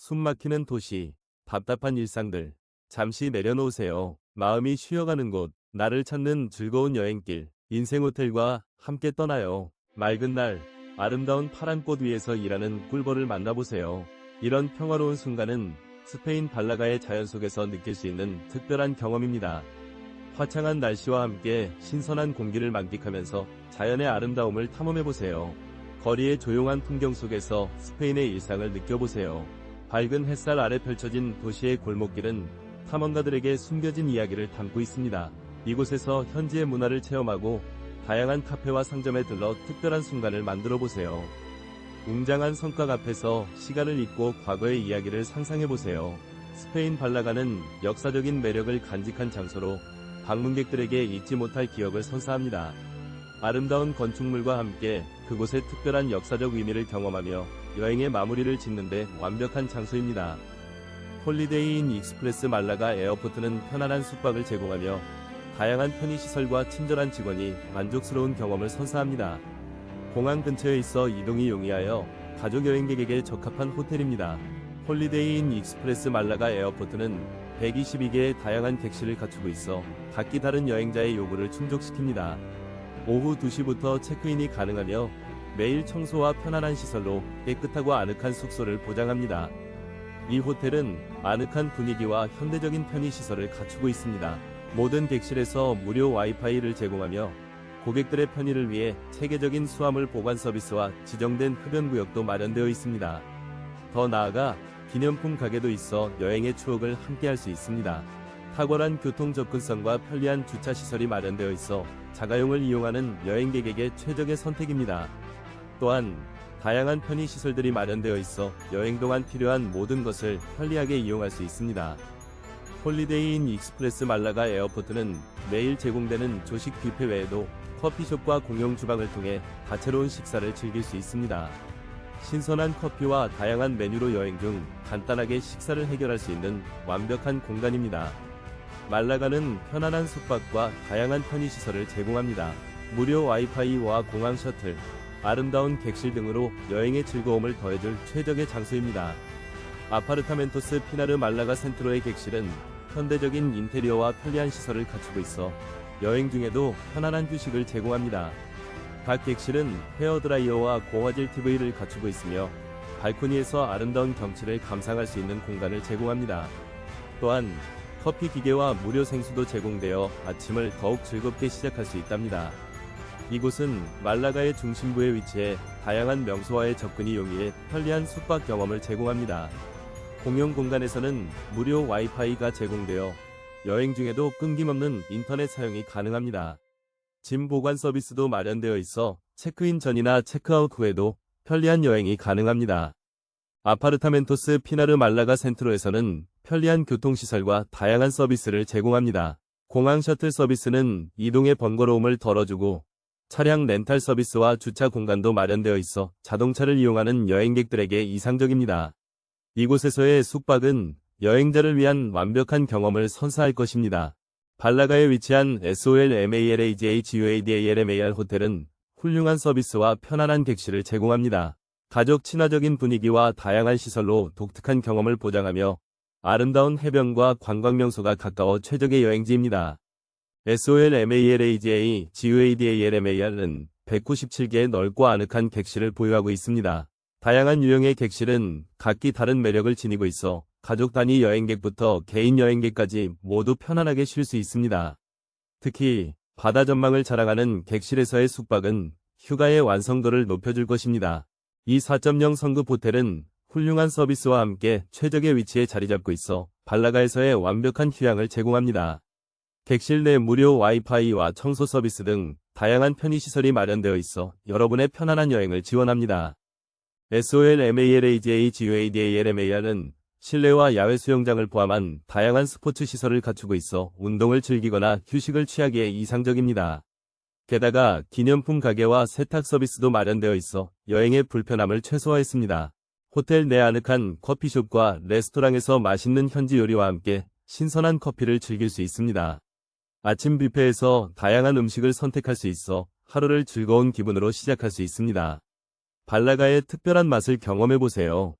숨막히는 도시, 답답한 일상들. 잠시 내려놓으세요. 마음이 쉬어가는 곳, 나를 찾는 즐거운 여행길, 인생 호텔과 함께 떠나요. 맑은 날, 아름다운 파란 꽃 위에서 일하는 꿀벌을 만나보세요. 이런 평화로운 순간은 스페인 발라가의 자연 속에서 느낄 수 있는 특별한 경험입니다. 화창한 날씨와 함께 신선한 공기를 만끽하면서 자연의 아름다움을 탐험해보세요. 거리의 조용한 풍경 속에서 스페인의 일상을 느껴보세요. 밝은 햇살 아래 펼쳐진 도시의 골목길은 탐험가들에게 숨겨진 이야기를 담고 있습니다. 이곳에서 현지의 문화를 체험하고 다양한 카페와 상점에 들러 특별한 순간을 만들어 보세요. 웅장한 성곽 앞에서 시간을 잊고 과거의 이야기를 상상해 보세요. 스페인 발라가는 역사적인 매력을 간직한 장소로 방문객들에게 잊지 못할 기억을 선사합니다. 아름다운 건축물과 함께 그곳의 특별한 역사적 의미를 경험하며 여행의 마무리를 짓는데 완벽한 장소입니다. 홀리데이인 익스프레스 말라가 에어포트는 편안한 숙박을 제공하며 다양한 편의시설과 친절한 직원이 만족스러운 경험을 선사합니다. 공항 근처에 있어 이동이 용이하여 가족 여행객에게 적합한 호텔입니다. 홀리데이인 익스프레스 말라가 에어포트는 122개의 다양한 객실을 갖추고 있어 각기 다른 여행자의 요구를 충족시킵니다. 오후 2시부터 체크인이 가능하며 매일 청소와 편안한 시설로 깨끗하고 아늑한 숙소를 보장합니다. 이 호텔은 아늑한 분위기와 현대적인 편의시설을 갖추고 있습니다. 모든 객실에서 무료 와이파이를 제공하며 고객들의 편의를 위해 체계적인 수화물 보관 서비스와 지정된 흡연 구역도 마련되어 있습니다. 더 나아가 기념품 가게도 있어 여행의 추억을 함께할 수 있습니다. 탁월한 교통 접근성과 편리한 주차 시설이 마련되어 있어 자가용을 이용하는 여행객에게 최적의 선택입니다. 또한 다양한 편의 시설들이 마련되어 있어 여행 동안 필요한 모든 것을 편리하게 이용할 수 있습니다. 홀리데이인 익스프레스 말라가 에어포트는 매일 제공되는 조식 뷔페 외에도 커피숍과 공용 주방을 통해 다채로운 식사를 즐길 수 있습니다. 신선한 커피와 다양한 메뉴로 여행 중 간단하게 식사를 해결할 수 있는 완벽한 공간입니다. 말라가는 편안한 숙박과 다양한 편의시설을 제공합니다. 무료 와이파이와 공항 셔틀, 아름다운 객실 등으로 여행의 즐거움을 더해줄 최적의 장소입니다. 아파르타멘토스 피나르 말라가 센트로의 객실은 현대적인 인테리어와 편리한 시설을 갖추고 있어 여행 중에도 편안한 휴식을 제공합니다. 각 객실은 헤어드라이어와 고화질 TV를 갖추고 있으며 발코니에서 아름다운 경치를 감상할 수 있는 공간을 제공합니다. 또한 커피 기계와 무료 생수도 제공되어 아침을 더욱 즐겁게 시작할 수 있답니다. 이곳은 말라가의 중심부에 위치해 다양한 명소와의 접근이 용이해 편리한 숙박 경험을 제공합니다. 공용 공간에서는 무료 와이파이가 제공되어 여행 중에도 끊김없는 인터넷 사용이 가능합니다. 짐 보관 서비스도 마련되어 있어 체크인 전이나 체크아웃 후에도 편리한 여행이 가능합니다. 아파르타멘토스 피나르 말라가 센트로에서는 편리한 교통시설과 다양한 서비스를 제공합니다. 공항 셔틀 서비스는 이동의 번거로움을 덜어주고 차량 렌탈 서비스와 주차 공간도 마련되어 있어 자동차를 이용하는 여행객들에게 이상적입니다. 이곳에서의 숙박은 여행자를 위한 완벽한 경험을 선사할 것입니다. 발라가에 위치한 SOL MALAGA GUADALMAR 호텔은 훌륭한 서비스와 편안한 객실을 제공합니다. 가족 친화적인 분위기와 다양한 시설로 독특한 경험을 보장하며 아름다운 해변과 관광 명소가 가까워 최적의 여행지입니다. SOL MALAGA GUADALMAR은 197개의 넓고 아늑한 객실을 보유하고 있습니다. 다양한 유형의 객실은 각기 다른 매력을 지니고 있어 가족 단위 여행객부터 개인 여행객까지 모두 편안하게 쉴 수 있습니다. 특히 바다 전망을 자랑하는 객실에서의 숙박은 휴가의 완성도를 높여줄 것입니다. 이 4.0 성급 호텔은 훌륭한 서비스와 함께 최적의 위치에 자리 잡고 있어 발라가에서의 완벽한 휴양을 제공합니다. 객실 내 무료 와이파이와 청소 서비스 등 다양한 편의시설이 마련되어 있어 여러분의 편안한 여행을 지원합니다. SOL MALAGA GUADALMAR은 실내와 야외 수영장을 포함한 다양한 스포츠 시설을 갖추고 있어 운동을 즐기거나 휴식을 취하기에 이상적입니다. 게다가 기념품 가게와 세탁 서비스도 마련되어 있어 여행의 불편함을 최소화했습니다. 호텔 내 아늑한 커피숍과 레스토랑에서 맛있는 현지 요리와 함께 신선한 커피를 즐길 수 있습니다. 아침 뷔페에서 다양한 음식을 선택할 수 있어 하루를 즐거운 기분으로 시작할 수 있습니다. 발라가의 특별한 맛을 경험해 보세요.